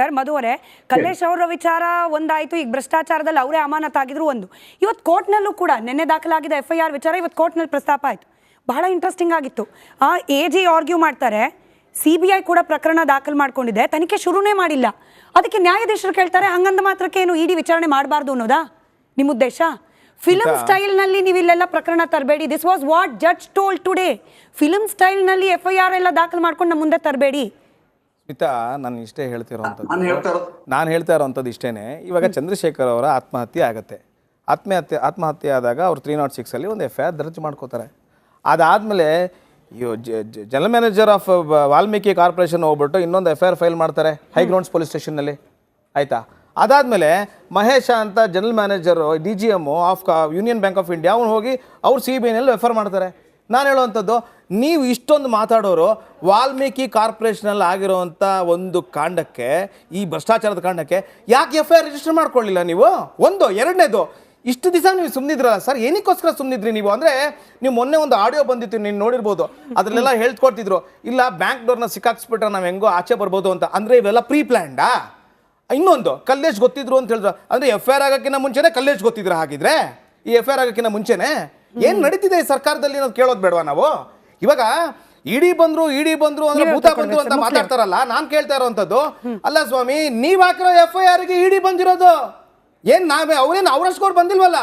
Sir ಮಧು ಅವರೇ ಕಲ್ಲೇಶ್ ಅವರ ವಿಚಾರ ಒಂದಾಯ್ತು ಈಗ ಭ್ರಷ್ಟಾಚಾರದಲ್ಲಿ ಅವರೇ ಅಮಾನತಾಗಿದ್ರು ಒಂದು. ಇವತ್ತು ಕೋರ್ಟ್ನಲ್ಲೂ ಕೂಡ ನಿನ್ನೆ ದಾಖಲಾಗಿದ್ದ ಎಫ್ ಐ ಆರ್ ವಿಚಾರ ಇವತ್ತು ಕೋರ್ಟ್ನಲ್ಲಿ ಪ್ರಸ್ತಾಪ ಆಯ್ತು. ಬಹಳ ಇಂಟ್ರೆಸ್ಟಿಂಗ್ ಆಗಿತ್ತು. ಆ ಎ ಜಿ ಆರ್ಗ್ಯೂ ಮಾಡ್ತಾರೆ ಸಿ ಬಿ ಐ ಕೂಡ ಪ್ರಕರಣ ದಾಖಲು ಮಾಡ್ಕೊಂಡಿದೆ ತನಿಖೆ ಶುರುನೇ ಮಾಡಿಲ್ಲ. ಅದಕ್ಕೆ ನ್ಯಾಯಾಧೀಶರು ಕೇಳ್ತಾರೆ ಹಂಗಂದ ಮಾತ್ರಕ್ಕೆ ಏನು ಇಡಿ ವಿಚಾರಣೆ ಮಾಡಬಾರ್ದು ಅನ್ನೋದಾ? ನಿಮ್ಮ ಉದ್ದೇಶ? ಫಿಲಮ್ ಸ್ಟೈಲ್ನಲ್ಲಿ ನೀವು ಇಲ್ಲೆಲ್ಲ ಪ್ರಕರಣ ತರಬೇಡಿ. This was what judge told today film ಸ್ಟೈಲ್ನಲ್ಲಿ F I R ಎಲ್ಲ ದಾಖಲು ಮಾಡ್ಕೊಂಡು ನಮ್ಮ ಮುಂದೆ ತರಬೇಡಿ. ಸ್ಮಿತಾ ನಾನು ಇಷ್ಟೇ ಹೇಳ್ತಿರೋಂಥದ್ದು ನಾನು ಹೇಳ್ತಾ ಇರೋವಂಥದ್ದು ಇಷ್ಟೇನೆ. ಇವಾಗ ಚಂದ್ರಶೇಖರ್ ಅವರ ಆತ್ಮಹತ್ಯೆ ಆಗುತ್ತೆ. ಆತ್ಮಹತ್ಯೆ ಆತ್ಮಹತ್ಯೆ ಆದಾಗ ಅವ್ರು ತ್ರೀ ನಾಟ್ ಸಿಕ್ಸಲ್ಲಿ ಒಂದು ಎಫ್ ಐ ಆರ್ ದರ್ಜ್ ಮಾಡ್ಕೋತಾರೆ. ಅದಾದಮೇಲೆ general manager of Valmiki corporation ಹೋಗ್ಬಿಟ್ಟು ಇನ್ನೊಂದು ಎಫ್ ಐ ಆರ್ ಫೈಲ್ ಮಾಡ್ತಾರೆ ಹೈಗ್ರೌಂಡ್ಸ್ ಪೊಲೀಸ್ ಸ್ಟೇಷನ್ನಲ್ಲಿ. ಆಯಿತಾ? ಅದಾದಮೇಲೆ ಮಹೇಶ ಅಂತ general manager D G M of union bank of India ಅವ್ನು ಹೋಗಿ ಅವ್ರು ಸಿ ಬಿ ಐನಲ್ಲಿ ರೆಫರ್ ಮಾಡ್ತಾರೆ. ನಾನು ಹೇಳುವಂಥದ್ದು ನೀವು ಇಷ್ಟೊಂದು ಮಾತಾಡೋರು ವಾಲ್ಮೀಕಿ ಕಾರ್ಪೊರೇಷನಲ್ಲಿ ಆಗಿರೋವಂಥ ಒಂದು ಕಾಂಡಕ್ಕೆ, ಈ ಭ್ರಷ್ಟಾಚಾರದ ಕಾಂಡಕ್ಕೆ ಯಾಕೆ ಎಫ್ ಐ ಆರ್ ರಿಜಿಸ್ಟರ್ ಮಾಡ್ಕೊಳ್ಳಿಲ್ಲ ನೀವು? ಒಂದು. ಎರಡನೇದು, ಇಷ್ಟು ದಿವಸ ನೀವು ಸುಮ್ಮನಿದ್ರಲ್ಲ ಸರ್, ಏನಕ್ಕೋಸ್ಕರ ಸುಮ್ಮನಿದ್ರಿ ನೀವು? ಅಂದರೆ ನೀವು ಮೊನ್ನೆ ಒಂದು ಆಡಿಯೋ ಬಂದಿತ್ತು, ನೀನು ನೋಡಿರ್ಬೋದು. ಅದರಲ್ಲೆಲ್ಲ ಹೇಳ್ಕೊಡ್ತಿದ್ರು, ಇಲ್ಲ ಬ್ಯಾಂಕ್ ಡೋರ್ನ ಸಿಕ್ಕಾಕ್ಸ್ಬಿಟ್ರೆ ನಾವು ಹೆಂಗೋ ಆಚೆ ಬರ್ಬೋದು ಅಂತ. ಅಂದರೆ ಇವೆಲ್ಲ ಪ್ರೀ ಪ್ಲ್ಯಾಂಡಾ ಇನ್ನೊಂದು, ಕಲ್ಲೇಶ್ ಗೊತ್ತಿದ್ರು ಅಂತ ಹೇಳಿದ್ರು. ಅಂದರೆ ಎಫ್ ಐ ಆರ್ ಆಗೋಕ್ಕಿಂತ ಮುಂಚೆನೇ ಕಲ್ಲೇಶ್ ಗೊತ್ತಿದ್ರೆ ಹಾಗಿದ್ರೆ? ಈ ಎಫ್ ಐ ಆರ್ ಆಗೋಕ್ಕಿಂತ ಮುಂಚೆನೇ? ಏನು ನಡೀತಿದೆ ಈ ಸರ್ಕಾರದಲ್ಲಿ ಅನ್ನೋದು ಕೇಳೋದು ಬೇಡವಾ ನಾವು? ಇವಾಗ ಇಡಿ ಬಂದ್ರು ಇಡಿ ಬಂದ್ರು ಅಂದ್ರೆ ಭೂತ ಬಂದ್ರು ಅಂತ ಮಾತಾಡ್ತಾರಲ್ಲ ನಾನ್ ಕೇಳ್ತಾ ಇರೋವಂಥದ್ದು ಅಲ್ಲ ಸ್ವಾಮಿ ನೀವ್ ಹಾಕಿರೋ ಎಫ್ ಐ ಆರ್ಗೆ ಇಡಿ ಬಂದಿರೋದು. ಏನ್ ನಾವೇ ಅವ್ರೇನು ಅವ್ರ ಸ್ಕೋರ್ ಬಂದಿಲ್ವಲ್ಲ?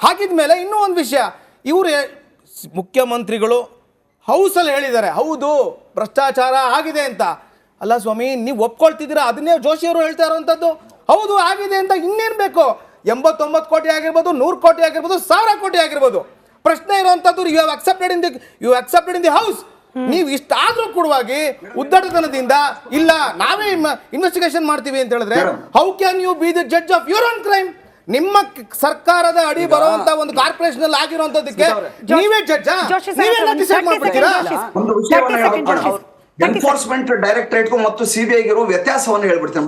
ಹಾಕಿದ್ಮೇಲೆ ಇನ್ನೂ ಒಂದು ವಿಷಯ. ಇವರು ಮುಖ್ಯಮಂತ್ರಿಗಳು ಹೌಸಲ್ಲಿ ಹೇಳಿದ್ದಾರೆ ಹೌದು ಭ್ರಷ್ಟಾಚಾರ ಆಗಿದೆ ಅಂತ. ಅಲ್ಲ ಸ್ವಾಮಿ ನೀವು ಒಪ್ಕೊಳ್ತಿದ್ದೀರಾ? ಅದನ್ನೇ ಜೋಶಿಯವರು ಹೇಳ್ತಾ ಇರೋವಂಥದ್ದು ಹೌದು ಆಗಿದೆ ಅಂತ ಇನ್ನೇನು ಬೇಕು? ಎಂಬತ್ತೊಂಬತ್ತು ಕೋಟಿ ಆಗಿರ್ಬೋದು ನೂರು ಕೋಟಿ ಆಗಿರ್ಬೋದು ಸಾವಿರ ಕೋಟಿ ಆಗಿರ್ಬೋದು. ಪ್ರಶ್ನೆ ಇರುವಂತದ್ದು you have accepted in the you accepted in the house ನೀವು ಇಷ್ಟಾದ್ರೂ ಕೂಡವಾಗಿ ಉದ್ದಟತನದಿಂದ ಇಲ್ಲ ನಾವೇ ಇನ್ವೆಸ್ಟಿಗೇಷನ್ ಮಾಡ್ತೀವಿ ಅಂತ ಹೇಳಿದ್ರೆ how can you be the judge of your own crime ನಿಮ್ಮ ಸರ್ಕಾರದ ಅಡಿ ಬರುವಂತ ಒಂದು ಕಾರ್ಪೊರೇಷನ್ ಅಲ್ಲಿ ಆಗಿರುವಂತದ್ದಕ್ಕೆ ನೀವೇ ಜಡ್ಜ್ ನೀವೆಲ್ಲ ಡಿಸೈಡ್ 30 ಮಾಡ್ಬಿಡ್ತೀರಾ. ಒಂದು ವಿಷಯವನ್ನು 30 ಹೇಳ್ಬೇಕು seconds ನಾನು. ಜೋಶಿ. 30 ಎನ್ಫೋರ್ಸ್ಮೆಂಟ್ ಡೈರೆಕ್ಟರೇಟ್ಗೂ ಮತ್ತು ಸಿಬಿಐಗೆ ಇರೋ ವ್ಯತ್ಯಾಸವನ್ನು ಹೇಳ್ಬಿಡ್ತೇನೆ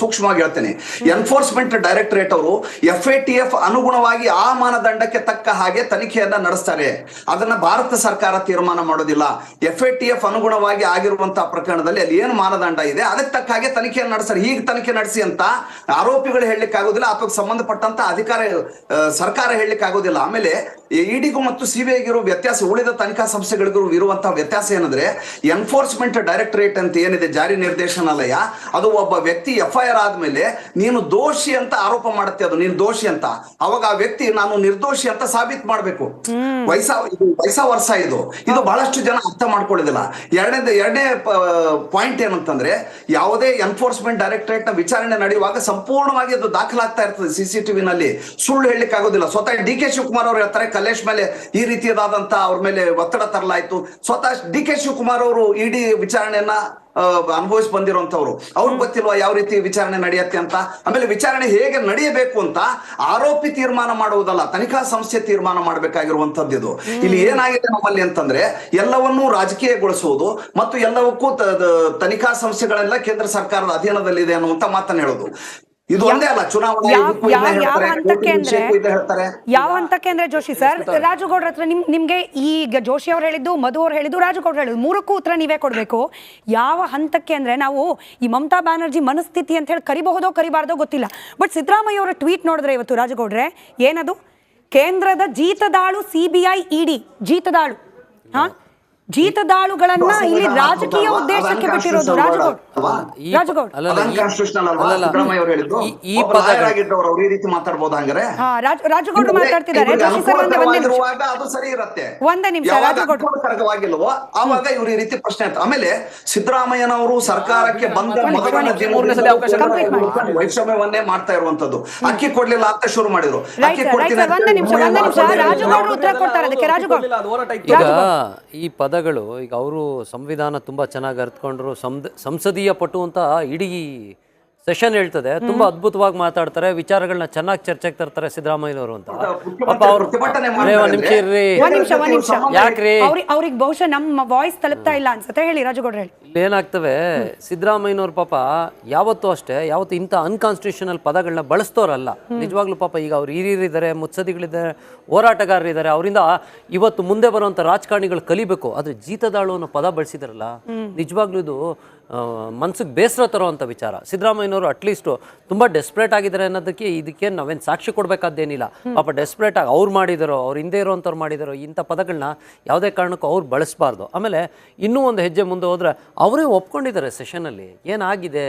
ಸೂಕ್ಷ್ಮವಾಗಿ ಹೇಳ್ತೇನೆ. ಎನ್ಫೋರ್ಸ್ಮೆಂಟ್ ಡೈರೆಕ್ಟರೇಟ್ ಅವರು ಎಫ್ ಎ ಟಿ ಎಫ್ ಅನುಗುಣವಾಗಿ ಆ ಮಾನದಂಡಕ್ಕೆ ತಕ್ಕ ಹಾಗೆ ತನಿಖೆಯನ್ನ ನಡೆಸ್ತಾರೆ. ಅದನ್ನ ಭಾರತ ಸರ್ಕಾರ ತೀರ್ಮಾನ ಮಾಡೋದಿಲ್ಲ. ಎಫ್ ಎ ಟಿ ಎಫ್ ಅನುಗುಣವಾಗಿ ಆಗಿರುವಂತಹ ಪ್ರಕರಣದಲ್ಲಿ ಅಲ್ಲಿ ಏನು ಮಾನದಂಡ ಇದೆ ಅದಕ್ಕೆ ತಕ್ಕ ಹಾಗೆ ತನಿಖೆಯನ್ನು ನಡೆಸ್ತಾರೆ. ಹೀಗೆ ತನಿಖೆ ನಡೆಸಿ ಅಂತ ಆರೋಪಿಗಳು ಹೇಳಲಿಕ್ಕೆ ಆಗೋದಿಲ್ಲ ಅಥವಾ ಸಂಬಂಧಪಟ್ಟಂತ ಅಧಿಕಾರ ಸರ್ಕಾರ ಹೇಳಲಿಕ್ಕೆ ಆಗೋದಿಲ್ಲ. ಆಮೇಲೆ ಇಡಿಗೂ ಮತ್ತು ಸಿಬಿಐಗೆ ಇರೋ ವ್ಯತ್ಯಾಸ ಉಳಿದ ತನಿಖಾ ಸಂಸ್ಥೆಗಳಿಗೂ ಇರುವಂತಹ ವ್ಯತ್ಯಾಸ ಏನಂದ್ರೆ ಎನ್ಫೋರ್ಸ್ಮೆಂಟ್ ಡೈರೆಕ್ಟರೇಟ್ ಅಂತ ಏನಿದೆ ಜಾರಿ ನಿರ್ದೇಶನಾಲಯ ಅದು ಒಬ್ಬ ವ್ಯಕ್ತಿ ಎಫ್ ಐ ಆರ್ ಆದ್ಮೇಲೆ ನೀನು ದೋಷಿ ಅಂತ ಆರೋಪ ಮಾಡುತ್ತೆ ಅದು ನೀನು ದೋಷಿ ಅಂತ. ಅವಾಗ ಆ ವ್ಯಕ್ತಿ ನಾನು ನಿರ್ದೋಷಿ ಅಂತ ಸಾಬೀತ್ ಮಾಡಬೇಕು. ವಯಸ್ಸ ಇದು ವಯಸ್ಸ ವರ್ಷ ಇದು. ಇದು ಬಹಳಷ್ಟು ಜನ ಅರ್ಥ ಮಾಡ್ಕೊಳ್ಳೋದಿಲ್ಲ ಎರಡನೇ ಎರಡನೇ ಪಾಯಿಂಟ್ ಏನಂತಂದ್ರೆ ಯಾವುದೇ ಎನ್ಫೋರ್ಸ್ಮೆಂಟ್ ಡೈರೆಕ್ಟರೇಟ್ನ ವಿಚಾರಣೆ ನಡೆಯುವಾಗ ಸಂಪೂರ್ಣವಾಗಿ ಅದು ದಾಖಲಾಗ್ತಾ ಇರ್ತದೆ ಸಿಸಿಟಿವಿ ನಲ್ಲಿ ಸುಳ್ಳು ಹೇಳಲಿಕ್ಕೆ ಆಗೋದಿಲ್ಲ. ಸ್ವತಃ ಡಿ ಕೆ ಶಿವಕುಮಾರ್ ಅವರು ಹೇಳ್ತಾರೆ ಕಲೇಶ್ ಮೇಲೆ ಈ ರೀತಿಯಾದಂತ ಅವ್ರ ಮೇಲೆ ಒತ್ತಡ ತರಲಾಯ್ತು. ಸ್ವತಃ ಡಿ ಕೆ ಶಿವಕುಮಾರ್ ಅವರು ಇಡಿ ವಿಚಾರಣೆಯನ್ನ ಅನುಭವಿಸಿ ಬಂದಿರುವಂತವ್ರು ಅವ್ರಿಗೆ ಗೊತ್ತಿಲ್ವಾ ಯಾವ ರೀತಿ ವಿಚಾರಣೆ ನಡೆಯುತ್ತೆ ಅಂತ? ಆಮೇಲೆ ವಿಚಾರಣೆ ಹೇಗೆ ನಡೆಯಬೇಕು ಅಂತ ಆರೋಪಿ ತೀರ್ಮಾನ ಮಾಡುವುದಲ್ಲ ತನಿಖಾ ಸಂಸ್ಥೆ ತೀರ್ಮಾನ ಮಾಡಬೇಕಾಗಿರುವಂತದ್ದು ಇದು. ಇಲ್ಲಿ ಏನಾಗಿದೆ ನಮ್ಮಲ್ಲಿ ಅಂತಂದ್ರೆ ಎಲ್ಲವನ್ನೂ ರಾಜಕೀಯಗೊಳಿಸುವುದು ಮತ್ತು ಎಲ್ಲವಕ್ಕೂ ತನಿಖಾ ಸಂಸ್ಥೆಗಳೆಲ್ಲ ಕೇಂದ್ರ ಸರ್ಕಾರದ ಅಧೀನದಲ್ಲಿದೆ ಅನ್ನುವಂತ ಮಾತನ್ನ ಹೇಳೋದು. ಇದು ಒಂದೇ ಅಲ್ಲ ಚುನಾವಣೆ ಯಾವ ಹಂತಕ್ಕೆ ಅಂದ್ರೆ ವಿಷಯಕ್ಕೂ ಹೇಳ್ತಾರೆ. ಯಾವ ಹಂತಕ್ಕೆ ಅಂದ್ರೆ ಜೋಶಿ ಸರ್ ರಾಜುಗೌಡ್ರ ಹತ್ರ ನಿಮ್ ನಿಮ್ಗೆ ಈಗ ಜೋಶಿ ಅವ್ರು ಹೇಳಿದ್ದು ಮಧು ಅವ್ರು ಹೇಳಿದ್ದು ರಾಜುಗೌಡ್ರ ಹೇಳಿದ್ದು ಮೂರಕ್ಕೂ ಉತ್ತರ ನೀವೇ ಕೊಡ್ಬೇಕು. ಯಾವ ಹಂತಕ್ಕೆ ಅಂದ್ರೆ ನಾವು ಈ ಮಮತಾ ಬ್ಯಾನರ್ಜಿ ಮನಸ್ಥಿತಿ ಅಂತ ಹೇಳಿ ಕರಿಬಹುದೋ ಕರಿಬಾರ್ದೋ ಗೊತ್ತಿಲ್ಲ. ಬಟ್ ಸಿದ್ದರಾಮಯ್ಯ ಅವರ ಟ್ವೀಟ್ ನೋಡಿದ್ರೆ ಇವತ್ತು ರಾಜುಗೌಡ್ರೆ ಏನದು? ಕೇಂದ್ರದ ಜೀತದಾಳು ಸಿಬಿಐ ಇಡಿ ಜೀತದಾಳು. ಹಾ? ಜೀತದಾಳುಗಳನ್ನ ಇಲ್ಲಿ ರಾಜಕೀಯ ಉದ್ದೇಶಕ್ಕೆ ಬಿಟ್ಟಿರೋದು ರಾಜಗೌಡ ಈ- ರಾಜುಗೌಡ್ ಈ- ರೀತಿ ಮಾತಾಡ್ಬೋದಾ ಹಂಗಾರೆ ಹಾ ರಾಜ್ ರಾಜುಗೌಡ್ರು ಇವ್ರಿಗೆ- ಮಾತಾಡ್ತಿದ್ದಾರೆ ಅದು ಸರಿ ಇರುತ್ತೆ ಒಂದೇ ನಿಮಿಷ. ಅನುಕೂಲಕರವಾಗಿಲ್ವೋ ಆವಾಗ ಇವ್ರು ಈ ರೀತಿ ಪ್ರಶ್ನೆ ಆಯ್ತು ಆಮೇಲೆ ಸಿದ್ದರಾಮಯ್ಯನವರು ಸರ್ಕಾರಕ್ಕೆ ಬಂದ. ವೈಷಮ್ಯವನ್ನೇ ಮಾಡ್ತಾ ಇರುವಂತದ್ದು ಅಕ್ಕಿ ಕೊಡ್ಲಿಲ್ಲ ಅಂತ ಶುರು ಮಾಡಿದ್ರು ಅಕ್ಕಿ ಕೊಡ್ತೀನಿ ಸರ್ ಒಂದೇ ನಿಮಿಷ ಒಂದೇ ನಿಮಿಷ ರಾಜುಗೌಡ್ರು ಉತ್ತರ ಕೊಡ್ತಾರೆ ಅದಕ್ಕೆ ರಾಜುಗೌಡ್ ಈಗ ಈ ಪದಗಳು ಈಗ ಅವರು ಸಂವಿಧಾನ ತುಂಬಾ ಚೆನ್ನಾಗಿ ಅರ್ಥಕೊಂಡ್ರು ಸಂದ್ ಸಂಸದೀಯ ಪಟು ಅಂತ ಇಡೀ ಸೆಷನ್ ಹೇಳ್ತದೆ. ತುಂಬಾ ಅದ್ಭುತವಾಗಿ ಮಾತಾಡ್ತಾರೆ ವಿಚಾರಗಳನ್ನ ಚೆನ್ನಾಗಿ ಚರ್ಚೆಗೆ ತರ್ತಾರೆ ಸಿದ್ದರಾಮಯ್ಯನವರು ಅಂತ. ಪಾಪ ಅವ್ರು ಒಂದ್ ನಿಮಿಷ ಇರ್ರಿ. ಒಂದ್ ನಿಮಿಷ ಒಂದ್ ನಿಮಿಷ. ಯಾಕ್ರಿ? ಅವ್ರಿಗೆ ಅವ್ರಿಗೆ ಬಹುಶಃ ನಮ್ಮ ವಾಯ್ಸ್ ತಲುಪ್ತಾ ಇಲ್ಲ ಅನ್ಸುತ್ತೆ. ಹೇಳಿ ರಾಜುಗೌಡ್ರು ಹೇಳಿ. ಏನಾಗ್ತವೆ ಸಿದ್ದರಾಮಯ್ಯನವ್ರ ಪಾಪ ಯಾವತ್ತೂ ಅಷ್ಟೇ ಯಾವತ್ತು ಇಂಥ ಅನ್ಕಾನ್ಸ್ಟಿಟ್ಯೂಷನಲ್ ಪದಗಳನ್ನ ಬಳಸ್ತೋರಲ್ಲ. ನಿಜವಾಗ್ಲೂ ಪಾಪ ಈಗ ಅವ್ರು ಹಿರಿಯರಿದ್ದಾರೆ ಮುತ್ಸದಿಗಳಿದ್ದಾರೆ ಹೋರಾಟಗಾರರಿದ್ದಾರೆ ಅವರಿಂದ ಇವತ್ತು ಮುಂದೆ ಬರುವಂಥ ರಾಜಕಾರಣಿಗಳು ಕಲಿಬೇಕು. ಆದರೆ ಜೀತದಾಳು ಅನ್ನೋ ಪದ ಬಳಸಿದಾರಲ್ಲ. ನಿಜವಾಗ್ಲೂ ಇದು ಮನ್ಸಿಗೆ ಬೇಸರ ತರುವಂಥ ವಿಚಾರ. ಸಿದ್ದರಾಮಯ್ಯನವರು ಅಟ್ಲೀಸ್ಟು ತುಂಬ ಡೆಸ್ಪ್ರೇಟ್ ಆಗಿದ್ದಾರೆ ಅನ್ನೋದಕ್ಕೆ ಇದಕ್ಕೆ ನಾವೇನು ಸಾಕ್ಷಿ ಕೊಡಬೇಕಾದ್ದೇನಿಲ್ಲ. ಪಾಪ ಡೆಸ್ಪ್ರೇಟ್ ಆಗಿ ಅವ್ರು ಮಾಡಿದಾರೋ ಅವ್ರು ಹಿಂದೆ ಇರೋವಂಥವ್ರು ಮಾಡಿದಾರೋ ಇಂಥ ಪದಗಳನ್ನ ಯಾವುದೇ ಕಾರಣಕ್ಕೂ ಅವ್ರು ಬಳಸಬಾರ್ದು. ಆಮೇಲೆ ಇನ್ನೂ ಒಂದು ಹೆಜ್ಜೆ ಮುಂದೆ ಹೋದರೆ ಅವರೇ ಒಪ್ಕೊಂಡಿದ್ದಾರೆ ಸೆಷನಲ್ಲಿ ಏನಾಗಿದೆ?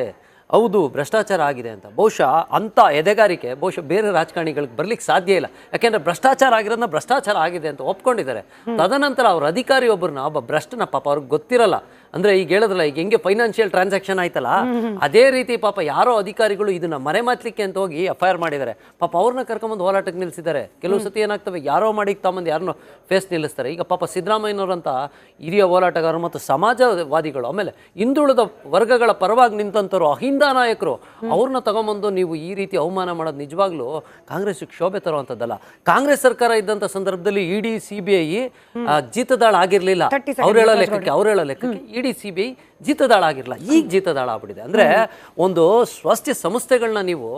ಹೌದು ಭ್ರಷ್ಟಾಚಾರ ಆಗಿದೆ ಅಂತ. ಬಹುಶಃ ಅಂಥ ಎದೆಗಾರಿಕೆ ಬಹುಶಃ ಬೇರೆ ರಾಜಕಾರಣಿಗಳಿಗೆ ಬರಲಿಕ್ಕೆ ಸಾಧ್ಯ ಇಲ್ಲ. ಯಾಕೆಂದರೆ ಭ್ರಷ್ಟಾಚಾರ ಆಗಿರೋದನ್ನ ಭ್ರಷ್ಟಾಚಾರ ಆಗಿದೆ ಅಂತ ಒಪ್ಕೊಂಡಿದ್ದಾರೆ. ತದನಂತರ ಅವ್ರ ಅಧಿಕಾರಿ ಒಬ್ಬರನ್ನ ಒಬ್ಬ ಭ್ರಷ್ಟನ ಪಾಪ ಅವ್ರಿಗೆ ಗೊತ್ತಿರಲ್ಲ. ಅಂದ್ರೆ ಈಗ ಹೇಳಿದ್ರಲ್ಲ ಈಗ ಹೆಂಗೆ ಫೈನಾನ್ಷಿಯಲ್ ಟ್ರಾನ್ಸಾಕ್ಷನ್ ಆಯ್ತಲ್ಲ ಅದೇ ರೀತಿ ಪಾಪ ಯಾರೋ ಅಧಿಕಾರಿಗಳು ಇದನ್ನ ಮರೆಮಾಚ್ಲಿಕ್ಕೆ ಅಂತ ಹೋಗಿ ಎಫ್ ಐ ಆರ್ ಮಾಡಿದ್ದಾರೆ. ಪಾಪ ಅವ್ರನ್ನ ಕರ್ಕೊಂಬಂದು ಹೋರಾಟಕ್ಕೆ ನಿಲ್ಲಿಸಿದ್ದಾರೆ. ಕೆಲವು ಸತಿ ಏನಾಗ್ತವೆ ಯಾರೋ ಮಾಡಿ ತಮ್ಮಂದು ಯಾರನ್ನೋ ಫೇಸ್ ನಿಲ್ಲಿಸ್ತಾರೆ. ಈಗ ಪಾಪ ಸಿದ್ದರಾಮಯ್ಯನವರಂತ ಹಿರಿಯ ಹೋರಾಟಗಾರರು ಮತ್ತು ಸಮಾಜವಾದಿಗಳು ಆಮೇಲೆ ಹಿಂದುಳಿದ ವರ್ಗಗಳ ಪರವಾಗಿ ನಿಂತಂಥವ್ರು ಅಹಿಂದ ನಾಯಕರು ಅವ್ರನ್ನ ತಗೊಂಬಂದು ನೀವು ಈ ರೀತಿ ಅವಮಾನ ಮಾಡೋದು ನಿಜವಾಗ್ಲೂ ಕಾಂಗ್ರೆಸ್ಗೆ ಕ್ಷೋಭೆ ತರುವಂಥದ್ದಲ್ಲ. ಕಾಂಗ್ರೆಸ್ ಸರ್ಕಾರ ಇದ್ದಂತ ಸಂದರ್ಭದಲ್ಲಿ ಇಡಿ ಸಿಬಿಐ ಬಿ ಐ ಜೀತದಾಳ ಆಗಿರಲಿಲ್ಲ. 30 seconds, ಅವ್ರು ಹೇಳೋ ಲೆಕ್ಕಕ್ಕೆ ಅವ್ರು ಹೇಳೋ ಲೆಕ್ಕಕ್ಕೆ ಇಡಿ ಸಿ ಬಿ ಐ ಜೀತದಾಳ ಆಗಿರಲ್ಲ ಈಗ ಜೀತದಾಳ ಆಗ್ಬಿಟ್ಟಿದೆ ಅಂದ್ರೆ ಒಂದು ಸ್ವಾಸ್ಥ್ಯ ಸಂಸ್ಥೆಗಳನ್ನ ನೀವು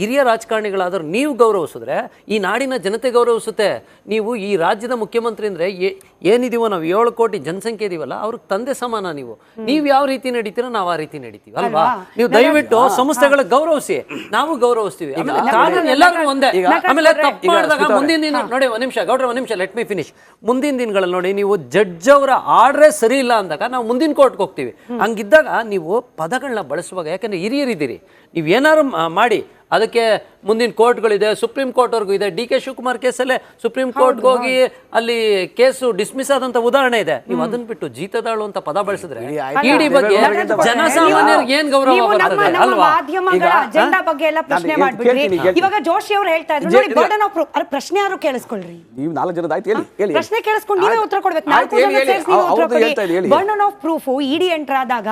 ಹಿರಿಯ ರಾಜಕಾರಣಿಗಳಾದ್ರೂ ನೀವು ಗೌರವಿಸಿದ್ರೆ ಈ ನಾಡಿನ ಜನತೆ ಗೌರವಿಸುತ್ತೆ. ನೀವು ಈ ರಾಜ್ಯದ ಮುಖ್ಯಮಂತ್ರಿ ಅಂದ್ರೆ ಏನಿದೀವೋ ನಾವು ಏಳು ಕೋಟಿ ಜನಸಂಖ್ಯೆ ಇದೀವಲ್ಲ ಅವ್ರಿಗೆ ತಂದೆ ಸಮಾನ ನೀವು. ನೀವು ಯಾವ ರೀತಿ ನಡೀತೀರೋ ನಾವು ಆ ರೀತಿ ನಡೀತೀವಿ ಅಲ್ವಾ? ನೀವು ದಯವಿಟ್ಟು ಸಂಸ್ಥೆಗಳ ಗೌರವಿಸಿ. ನಾವು ಗೌರವಿಸ್ತೀವಿ. ಕಾನೂನು ಒಂದೇ. ಆಮೇಲೆ ತಪ್ಪು ಮಾಡಿದಾಗ ಮುಂದಿನ ದಿನ ನೋಡಿ ಒಂದ್ ನಿಮಿಷ ಗೌಡ್ರ ಒಂದ್ ನಿಮಿಷ ಲೆಟ್ ಮಿ ಫಿನಿಶ್ ಮುಂದಿನ ದಿನಗಳಲ್ಲಿ ನೋಡಿ ನೀವು ಜಡ್ಜ್ ಅವರ ಆರ್ಡ್ರೇ ಸರಿ ಇಲ್ಲ ಅಂದಾಗ ನಾವು ಮುಂದಿನ ಕೋರ್ಟ್ಗೆ ಹೋಗ್ತೀವಿ ಹಂಗಿದ್ದಾಗ ನೀವು ಪದಗಳನ್ನ ಬಳಸುವಾಗ ಯಾಕಂದ್ರೆ ಹಿರಿಯರಿದ್ದೀರಿ ನೀವು ಏನಾದ್ರು ಮಾಡಿ ಅದಕ್ಕೆ ಮುಂದಿನ ಕೋರ್ಟ್ಗಳಿದೆ ಸುಪ್ರೀಂ ಕೋರ್ಟ್ವರೆಗೂ ಇದೆ. ಡಿ ಕೆ ಶಿವಕುಮಾರ್ ಕೇಸಲ್ಲೇ ಸುಪ್ರೀಂ ಕೋರ್ಟ್ಗೆ ಹೋಗಿ ಅಲ್ಲಿ ಕೇಸು ಡಿಸ್ಮಿಸ್ ಆದಂತ ಉದಾಹರಣೆ ಇದೆ. ನೀವು ಅದನ್ನ ಬಿಟ್ಟು ಜೀತದಾಳು ಅಂತ ಪದ ಬಳಸಿದ್ರೆ ಇಡಿ ಬಗ್ಗೆ ಜನಸಾಮಾನ್ಯರಿಗೆ ಏನ್ ಗೌರವ ಮಾಧ್ಯಮಗಳ ಅಜೆಂಡಾ ಬಗ್ಗೆ ಎಲ್ಲ ಪ್ರಶ್ನೆ. ಇವಾಗ ಜೋಶಿ ಅವರು ಹೇಳ್ತಾ ಇದ್ರು. ನೋಡಿ ಬರ್ಡನ್ ಆಫ್ ಪ್ರೂಫ್ ಅಲ್ಲ ಪ್ರಶ್ನೆ ಯಾರು ಕೇಳಿಸ್ಕೊಳ್ರಿ? ನೀವು ನಾಲ್ಕು ಜನದ ಆಯ್ತು ಹೇಳಿ ಹೇಳಿ ಪ್ರಶ್ನೆ ಕೇಳಿಸ್ಕೊಂಡು ನೀವೇ ಉತ್ತರ ಕೊಡ್ಬೇಕು. ಆಯ್ತು, ನಾಲ್ಕು ಹೇಳಿ, ಜನ ಹೇಳಿ. ನೀವು ಉತ್ತರ ಅವ್ರದ್ದು ಹೇಳ್ತಾ ಇದ್ದೀನಿ, ಹೇಳಿ. Burden of proof ED enter ಆದಾಗ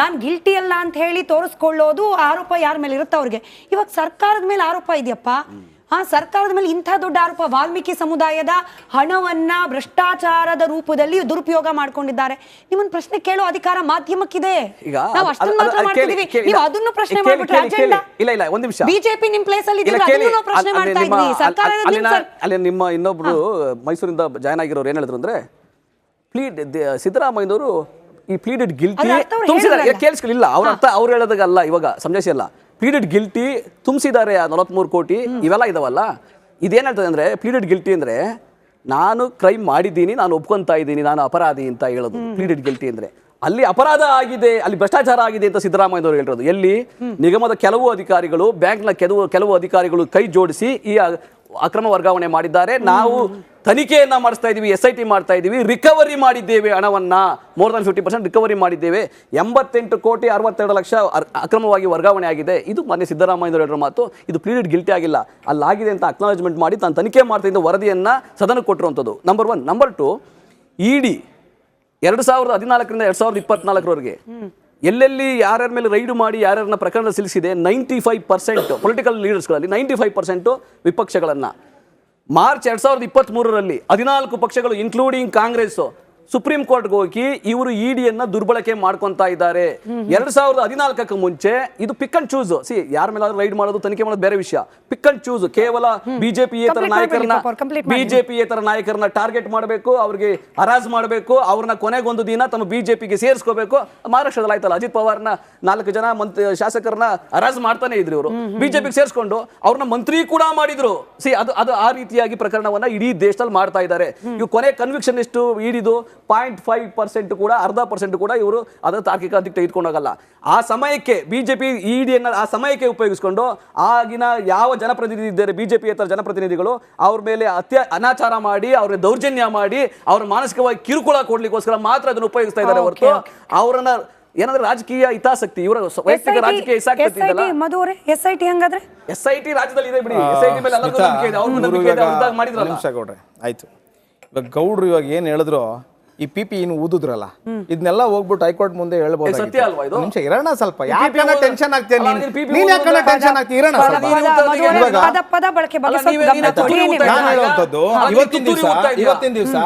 ನಾನ್ ಗಿಲ್ಟಿ ಅಲ್ಲ ಅಂತ ಹೇಳಿ ತೋರಿಸ್ಕೊಳ್ಳೋದು ಆರೋಪ ಯಾರ ಮೇಲೆ ಇರುತ್ತೆ ಅವ್ರಿಗೆ. ಇವಾಗ ಸರ್ಕಾರದ ಮೇಲೆ ಆರೋಪ ಇದೆಯಪ್ಪ ಆ ಸರ್ಕಾರದ ಮೇಲೆ ಇಂಥ ದೊಡ್ಡ ಆರೋಪ ವಾಲ್ಮೀಕಿ ಸಮುದಾಯದ ಹಣವನ್ನ ಭ್ರಷ್ಟಾಚಾರದ ರೂಪದಲ್ಲಿ ದುರುಪಯೋಗ ಮಾಡ್ಕೊಂಡಿದ್ದಾರೆ ನಿಮ್ಮನ್ನ ಪ್ರಶ್ನೆ ಕೇಳೋ ಅಧಿಕಾರ ಮಾಧ್ಯಮಕ್ಕಿದೆ ಈಗ ನಾವು ಅಷ್ಟನ್ನು ಮಾತ್ರ ಮಾಡ್ತಿದೀವಿ ನೀವು. ಅದನ್ನು ಪ್ರಶ್ನೆ ಮಾಡ್ಬಿಟ್ರೆ. ಅಜೆಂಡಾ ಇಲ್ಲ, ಇಲ್ಲ, ಒಂದು ನಿಮಿಷ. ಬಿಜೆಪಿ ನಿಮ್ಮ ಪ್ಲೇಸ್ ಅಲ್ಲಿ ಇದ್ದೀರಾ ಅದನ್ನು ನಾವು ಪ್ರಶ್ನೆ ಮಾಡ್ತಾ ನಿಮ್ಮ- ಸರ್ಕಾರದ ಸರ್ಕಾರ ಅಲ್ಲಿ- ನಿಮ್ಮ ಇನ್ನೊಬ್ರು ಮೈಸೂರಿಂದ ಜಾಯ್ನ್ ಆಗಿರೋರು ಏನು ಹೇಳಿದ್ರು ಅಂದ್ರೆ ಪ್ಲೀಡ್ ಸಿದ್ದರಾಮಯ್ಯನವರು ಈ ಪ್ಲೀಡೆಡ್ ಗಿಲ್ಟಿ ತುಂಬಿಸಿದ್ದಾರೆ. ಕೇಳಿಸ್ಕೊಳ್ಳಿಲ್ಲ ಅವ್ರ ಅರ್ಥ ಅವ್ರು ಹೇಳೋದಾಗಲ್ಲ ಇವಾಗ ಸಂಜಾಯಿಸಿ ಅಲ್ಲ ಪ್ಲೀಡೆಡ್ ಗಿಲ್ಟಿ ತುಂಬಿಸಿದ್ದಾರೆ ನಲವತ್ಮೂರು ಕೋಟಿ. ಇವೆಲ್ಲ ಇದಾವಲ್ಲ? ಇದೇನು ಹೇಳ್ತದೆ ಅಂದರೆ ಪ್ಲೀಡೆಡ್ ಗಿಲ್ಟಿ ಅಂದ್ರೆ ನಾನು ಕ್ರೈಮ್ ಮಾಡಿದ್ದೀನಿ ನಾನು ಒಪ್ಕೊಂತಾ ಇದ್ದೀನಿ ನಾನು ಅಪರಾಧಿ ಅಂತ ಹೇಳೋದು. ಪ್ಲೀಡೆಡ್ ಗಿಲ್ಟಿ ಅಂದ್ರೆ. ಅಲ್ಲಿ ಅಪರಾಧ ಆಗಿದೆ ಅಲ್ಲಿ ಭ್ರಷ್ಟಾಚಾರ ಆಗಿದೆ ಅಂತ ಸಿದ್ದರಾಮಯ್ಯನವರು ಹೇಳಿರೋದು. ಎಲ್ಲಿ? ನಿಗಮದ ಕೆಲವು ಅಧಿಕಾರಿಗಳು ಬ್ಯಾಂಕ್ನ ಕೆಲವು ಕೆಲವು ಅಧಿಕಾರಿಗಳು ಕೈ ಜೋಡಿಸಿ ಈ ಅಕ್ರಮ ವರ್ಗಾವಣೆ ಮಾಡಿದ್ದಾರೆ. ನಾವು ತನಿಖೆಯನ್ನ ಮಾಡಿಸ್ತಾ ಇದೀವಿ ಎಸ್ ಐ ಟಿ ಮಾಡ್ತಾ ಇದೀವಿ, ರಿಕವರಿ ಮಾಡಿದ್ದೇವೆ ಹಣವನ್ನ. More than fifty percent recovery ಮಾಡಿದ್ದೇವೆ. ಎಂಬತ್ತೆಂಟು ಕೋಟಿ ಅರವತ್ತೆರಡು ಲಕ್ಷ ಅಕ್ರಮವಾಗಿ ವರ್ಗಾವಣೆ ಆಗಿದೆ. ಇದು ಮಾನ್ಯ ಸಿದ್ದರಾಮಯ್ಯ ಹೇಳಿರೋ ಮಾತು. ಇದು ಪ್ಲೀಡೆಡ್ ಗಿಲ್ಟಿ ಆಗಿಲ್ಲ. ಅಲ್ಲಾಗಿದೆ ಅಂತ ಅಕ್ನಾಲಜ್ಮೆಂಟ್ ಮಾಡಿ ತಾನು ತನಿಖೆ ಮಾಡ್ತಾ ಇದ್ದ ವರದಿಯನ್ನ ಸದನಕ್ಕೆ ಕೊಟ್ಟಿರುವಂಥದ್ದು. Number one number two ED ಎರಡು ಸಾವಿರದ ಹದಿನಾಲ್ಕರಿಂದ ಎರಡು ಸಾವಿರದ ಇಪ್ಪತ್ನಾಲ್ಕರವರೆಗೆ ಎಲ್ಲೆಲ್ಲಿ ಯಾರ್ಯಾರ ಮೇಲೆ ರೈಡ್ ಮಾಡಿ ಯಾರ್ಯಾರನ್ನ ಪ್ರಕರಣ ಸಿಲಿಸಿದೆ ನೈಂಟಿ ಫೈವ್ ಪರ್ಸೆಂಟ್ ಪೊಲಿಟಿಕಲ್ ಲೀಡರ್ಸ್ಗಳಲ್ಲಿ ನೈಂಟಿ ಫೈವ್ ಪರ್ಸೆಂಟು ವಿಪಕ್ಷಗಳನ್ನು. ಮಾರ್ಚ್ ಎರಡು ಸಾವಿರದ ಇಪ್ಪತ್ತ್ ಮೂರರಲ್ಲಿ ಹದಿನಾಲ್ಕು ಪಕ್ಷಗಳು ಇನ್ಕ್ಲೂಡಿಂಗ್ ಕಾಂಗ್ರೆಸ್ ಸುಪ್ರೀಂ ಕೋರ್ಟ್ಗೆ ಹೋಗಿ ಇವರು ಇಡಿಯನ್ನ ದುರ್ಬಳಕೆ ಮಾಡ್ಕೊಂತಾ ಇದ್ದಾರೆ. ಎರಡ್ ಸಾವಿರದ ಹದಿನಾಲ್ಕಕ್ಕೆ ಮುಂಚೆ ಇದು ಪಿಕ್ ಅಂಡ್ ಚೂಸ್ ಸಿ ಯಾರ ಮೇಲಾದ್ರೂ ರೈಡ್ ಮಾಡೋದು ತನಿಖೆ ಮಾಡೋದು ಬೇರೆ ವಿಷಯ. ಪಿಕ್ ಅಂಡ್ ಚೂಸ್ ಕೇವಲ ಬಿಜೆಪಿ ಏತರ ನಾಯಕರನ್ನ ಮಾಡ್ಬಿಡಿ ಪಾಪ ಅವ್ರು, complete ಮಾಡಿ. ಬಿಜೆಪಿ ಏತರ ನಾಯಕರನ್ನ ಟಾರ್ಗೆಟ್ ಮಾಡಬೇಕು ಅವ್ರಿಗೆ ಹರಾಜ್ ಮಾಡಬೇಕು ಅವ್ರನ್ನ ಕೊನೆಗೊಂದು ದಿನ ತಮ್ಮ ಬಿಜೆಪಿಗೆ ಸೇರಿಸ್ಕೋಬೇಕು. ಮಹಾರಾಷ್ಟ್ರದಲ್ಲಿ ಆಯ್ತಲ್ಲ ಅಜಿತ್ ಪವಾರ್ನ ನಾಲ್ಕು ಜನ ಮಂತ್ರಿ ಶಾಸಕರನ್ನ ಹರಾಜ್ ಮಾಡ್ತಾನೆ ಇದ್ರು ಇವರು. ಬಿಜೆಪಿಗೆ ಸೇರಿಸ್ಕೊಂಡು ಅವ್ರನ್ನ ಮಂತ್ರಿ ಕೂಡ ಮಾಡಿದ್ರು. ಸಿ ಅದು ಅದು ಆ ರೀತಿಯಾಗಿ ಪ್ರಕರಣವನ್ನ ಇಡೀ ದೇಶದಲ್ಲಿ ಮಾಡ್ತಾ ಇದ್ದಾರೆ. ಇವು ಕೊನೆ ಕನ್ವಿಕ್ಷನ್ ಎಷ್ಟು ಹಿಡಿದು ಪಾಯಿಂಟ್ ಫೈವ್ ಪರ್ಸೆಂಟ್ ಕೂಡ ಅರ್ಧ ಪರ್ಸೆಂಟ್ ಕೂಡ ಇವರು ಅದನ್ನು ತಾರ್ಕಿಕ ಅಂತ ತೆಗೆದುಕೊಂಡೋಗಲ್ಲ. ಆ ಸಮಯಕ್ಕೆ ಬಿಜೆಪಿ ಇಡಿಯನ್ನ ಆ ಸಮಯಕ್ಕೆ ಉಪಯೋಗಿಸಿಕೊಂಡು ಆಗಿನ ಯಾವ ಜನಪ್ರತಿನಿಧಿ ಇದ್ದಾರೆ ಬಿಜೆಪಿ ಇತರ ಜನಪ್ರತಿನಿಧಿಗಳು ಅವ್ರ ಮೇಲೆ ಅತ್ಯ ಅನಾಚಾರ ಮಾಡಿ ಅವ್ರ ದೌರ್ಜನ್ಯ ಮಾಡಿ ಅವ್ರ ಮಾನಸಿಕವಾಗಿ ಕಿರುಕುಳ ಕೊಡ್ಲಿಕ್ಕೋಸ್ಕರ ಮಾತ್ರ ಅದನ್ನು ಉಪಯೋಗಿಸ್ತಾ ಇದ್ದಾರೆ ಹೊರತು ಅವರನ್ನ ಏನಂದ್ರೆ ರಾಜಕೀಯ ಹಿತಾಸಕ್ತಿ ಇವರ ವೈಯಕ್ತಿಕ ರಾಜಕೀಯ ಹಿತಾಸಕ್ತಿ ಎಸ್ ಐ ಟಿ ಹಂಗಾದ್ರೆ? ಎಸ್ ಐ ಟಿ ರಾಜ್ಯದಲ್ಲಿ ಇದೆ ಬಿಡಿ. ಎಸ್ ಐ ಟಿ ಮೇಲೆ ಎಲ್ಲರಿಗೂ ನಂಬಿಕೆ ಇದೆ. ಅವ್ರಿಗೂ ನಂಬಿಕೆ ಇದೆ ಅವ್ರದ್ದಾಗ ಮಾಡಿದ್ರಲ್ಲ. ನಿಮಿಷ ಗೌಡ್ರೆ ಆಯ್ತು. ಇವಾಗ ಗೌಡ್ರು ಇವಾಗ ಏನ್ ಹೇಳಿದ್ರು ಈ ಪಿ ಪಿ ಇನ್ನು ಊದುದ್ರಲ್ಲ? ಇದನ್ನೆಲ್ಲ ಹೋಗ್ಬಿಟ್ಟು ಹೈಕೋರ್ಟ್ ಮುಂದೆ ಹೇಳ್ಬೋದು ಸತ್ಯ ಅಲ್ವಾ ಇದು? ನಿಮಿಷ ಇರೋಣ ಸ್ವಲ್ಪ. ಈ ಯಾಕೆ ಟೆನ್ಷನ್ ಆಗ್ತೀಯ ನೀನ್? ನೀನು ಟೆನ್ಷನ್ ಆಗ್ತೀಯ ಇರೋಣ ಸ್ವಲ್ಪ. ಪದ- ಇವಾಗ- ಬಳಕೆ ಬಗ್ಗೆ ನೀನೇ ಹೇಳುವಂಥದ್ದು ಇವತ್ತಿನ ದಿವಸ ಇವತ್ತಿನ ದಿವಸ